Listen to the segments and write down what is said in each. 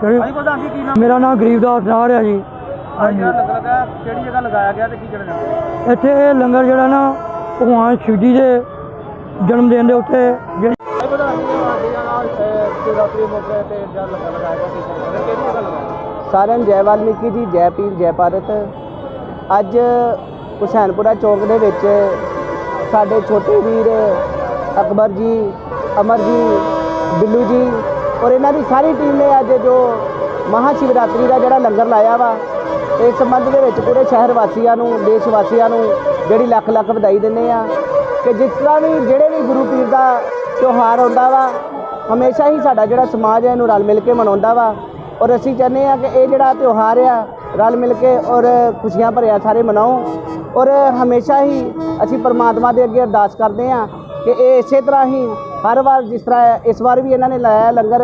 ਜਿਹੜੀ ਹਾਂਜੀ ਪ੍ਰਧਾਨ ਜੀ ਕੀ ਨਾਮ ਮੇਰਾ ਨਾਮ ਗਰੀਬਦਾਸ ਨਾਰ ਹੈ ਜੀ। ਅੱਜ ਜਿਹੜਾ ਲੰਗਰ ਲੱਗਾ ਕਿਹੜੀ ਜਗ੍ਹਾ ਲਗਾਇਆ ਗਿਆ ਤੇ ਕੀ ਕਹਿਣਾ ਚਾਹੁੰਦੇ ਇੱਥੇ ਇਹ ਲੰਗਰ ਜਿਹੜਾ ਨਾ ਭਗਵਾਨ ਸ਼ਿਵ ਜੀ ਦੇ ਜਨਮ ਦਿਨ ਦੇ ਉੱਤੇ ਜਿਹੜੀ ਹਾਂਜੀ ਪ੍ਰਧਾਨ ਜੀ ਆਂਟੀ ਨਾਲ ਸ਼ਿਵਰਾਤਰੀ ਮੌਕੇ ਤੇ ਜਿਹੜਾ ਲੰਗਰ ਲਗਾਇਆ ਗਿਆ ਕੀ ਕਹਿਣਾ ਚਾਹੁੰਦੇ ਕਿਹੜੀ ਜਗ੍ਹਾ ਲਗਾਇਆ? ਸਾਰਿਆਂ ਨੂੰ ਜੈ ਵਾਲਮੀਕੀ ਜੀ ਜੈ ਪੀਰ ਜੈ ਭਾਰਤ। ਅੱਜ ਹੁਸੈਨਪੁਰਾ ਚੌਕ ਦੇ ਵਿੱਚ ਸਾਡੇ ਛੋਟੇ ਵੀਰ ਅਕਬਰ ਜੀ ਅਮਰ ਜੀ ਬਿੱਲੂ ਜੀ ਔਰ ਇਹਨਾਂ ਦੀ ਸਾਰੀ ਟੀਮ ਨੇ ਅੱਜ ਜੋ ਮਹਾ ਸ਼ਿਵਰਾਤਰੀ ਦਾ ਜਿਹੜਾ ਲੰਗਰ ਲਾਇਆ ਵਾ, ਇਸ ਸੰਬੰਧ ਦੇ ਵਿੱਚ ਪੂਰੇ ਸ਼ਹਿਰ ਵਾਸੀਆਂ ਨੂੰ, ਦੇਸ਼ ਵਾਸੀਆਂ ਨੂੰ ਜਿਹੜੀ ਲੱਖ ਲੱਖ ਵਧਾਈ ਦਿੰਦੇ ਆ ਕਿ ਜਿਸ ਤਰ੍ਹਾਂ ਵੀ ਜਿਹੜੇ ਵੀ ਗੁਰੂ ਪੀਰ ਦਾ ਤਿਉਹਾਰ ਆਉਂਦਾ ਵਾ, ਹਮੇਸ਼ਾ ਹੀ ਸਾਡਾ ਜਿਹੜਾ ਸਮਾਜ ਹੈ ਇਹਨੂੰ ਰਲ ਮਿਲ ਕੇ ਮਨਾਉਂਦਾ ਵਾ। ਔਰ ਅਸੀਂ ਚਾਹੁੰਦੇ ਆ ਕਿ ਇਹ ਜਿਹੜਾ ਤਿਉਹਾਰ ਆ, ਰਲ ਮਿਲ ਕੇ ਔਰ ਖੁਸ਼ੀਆਂ ਭਰਿਆ ਸਾਰੇ ਮਨਾਓ। ਔਰ ਹਮੇਸ਼ਾ ਹੀ ਅਸੀਂ ਪਰਮਾਤਮਾ ਦੇ ਅੱਗੇ ਅਰਦਾਸ ਕਰਦੇ ਆ ਕਿ ਇਹ ਇਸੇ ਤਰ੍ਹਾਂ ਹੀ ਹਰ ਵਾਰ ਜਿਸ ਤਰ੍ਹਾਂ ਇਸ ਵਾਰ ਵੀ ਇਹਨਾਂ ਨੇ ਲਾਇਆ ਲੰਗਰ,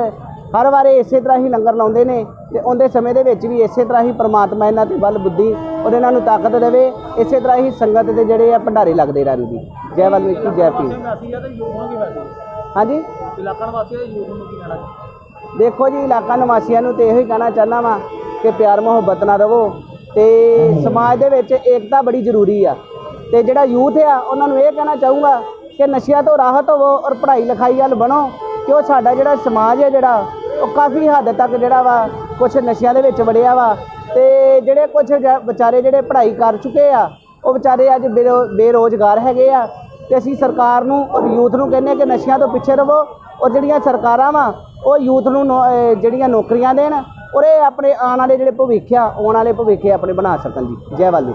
ਹਰ ਵਾਰ ਇਹ ਇਸੇ ਤਰ੍ਹਾਂ ਹੀ ਲੰਗਰ ਲਾਉਂਦੇ ਨੇ ਤੇ ਉਹਦੇ ਸਮੇਂ ਦੇ ਵਿੱਚ ਵੀ ਇਸੇ ਤਰ੍ਹਾਂ ਹੀ ਪਰਮਾਤਮਾ ਇਹਨਾਂ ਤੇ ਬਲ ਬੁੱਧੀ ਔਰ ਇਹਨਾਂ ਨੂੰ ਤਾਕਤ ਦੇਵੇ, ਇਸੇ ਤਰ੍ਹਾਂ ਹੀ ਸੰਗਤ ਦੇ ਜਿਹੜੇ ਆ ਭੰਡਾਰੇ ਲੱਗਦੇ ਰਹਿਣ ਜੀ ਜੈ ਵਾਲਮੀਕੀ ਜੈ ਪੀ ਹਾਂਜੀ? ਇਲਾਕਾ ਨਿਵਾਸੀ ਆ ਤੇ ਨੂੰ ਕੀ ਕਹਿਣਾ ਦੇਖੋ ਜੀ, ਇਲਾਕਾ ਨਿਵਾਸੀਆਂ ਨੂੰ ਤੇ ਇਹੋ ਹੀ ਕਹਿਣਾ ਚਾਹੁੰਦਾ ਵਾਂ ਕਿ ਪਿਆਰ, ਮੁਹੱਬਤ ਨਾਲ ਰਹੋ ਤੇ ਸਮਾਜ ਦੇ ਵਿੱਚ ਏਕਤਾ ਬੜੀ ਜ਼ਰੂਰੀ ਆ। ਤੇ ਜਿਹੜਾ ਯੂਥ ਆ, ਉਹਨਾਂ ਨੂੰ ਇਹ ਕਹਿਣਾ ਚਾਹੂੰਗਾ ਕਿ ਨਸ਼ਿਆਂ ਤੋਂ ਰਾਹਤ ਹੋਵੋ ਔਰ ਪੜ੍ਹਾਈ ਲਿਖਾਈ ਵੱਲ ਬਣੋ, ਕਿ ਉਹ ਸਾਡਾ ਜਿਹੜਾ ਸਮਾਜ ਹੈ ਜਿਹੜਾ, ਉਹ ਕਾਫੀ ਹੱਦ ਤੱਕ ਜਿਹੜਾ ਵਾ ਕੁਝ ਨਸ਼ਿਆਂ ਦੇ ਵਿੱਚ ਵੜਿਆ ਵਾ। ਤੇ ਜਿਹੜੇ ਕੁਝ ਵਿਚਾਰੇ ਜਿਹੜੇ ਪੜ੍ਹਾਈ ਕਰ ਚੁੱਕੇ ਆ, ਉਹ ਵਿਚਾਰੇ ਅੱਜ ਬੇਰੋ- ਬੇਰੋਜ਼ਗਾਰ ਹੈਗੇ ਆ। ਤੇ ਅਸੀਂ ਸਰਕਾਰ ਨੂੰ ਔਰ ਯੂਥ ਨੂੰ ਕਹਿੰਦੇ ਆ ਕਿ ਨਸ਼ਿਆਂ ਤੋਂ ਪਿੱਛੇ ਰਹੋ ਔਰ ਜਿਹੜੀਆਂ ਸਰਕਾਰਾਂ ਵਾ, ਉਹ ਯੂਥ ਨੂੰ ਨੌ- ਜਿਹੜੀਆਂ ਨੌਕਰੀਆਂ ਦੇਣ ਔਰ ਇਹ ਆਪਣੇ ਆਉਣ ਵਾਲੇ ਜਿਹੜੇ ਭਵਿੱਖ ਆ, ਆਉਣ ਵਾਲੇ ਭਵਿੱਖ ਆਪਣੇ ਬਣਾ ਸਕਣ ਜੀ। ਜੈ ਵਾਲੂ।